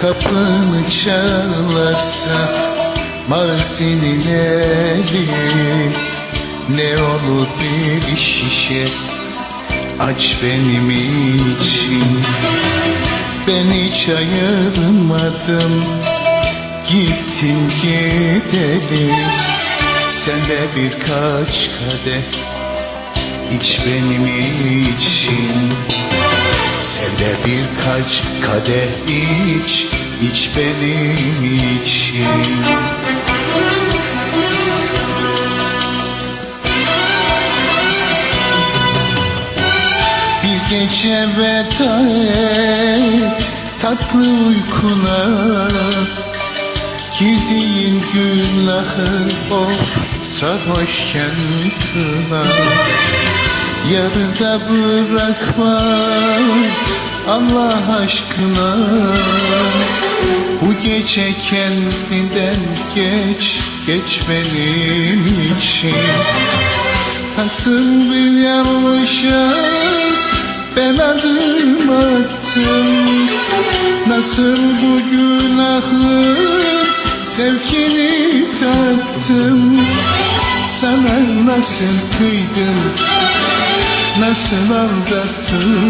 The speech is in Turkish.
kapını çalarsa Mazinin eli Ne olur bir şişe. Aç benim için. Ben hiç ayırmadım. Gittin gideli Sen de birkaç kadeh İç benim için de birkaç kadeh iç iç benim için. Bir gece veda et tatlı uykuna. Girdiğin günahı of sarhoşken kına Yarıda bırakma Allah aşkına. Bu gece kendinden geç Geç benim için. Nasıl bir yanlışa ben adım attım. Nasıl bu günahın sevkini tattım. Sana nasıl kıydım Nasıl aldattım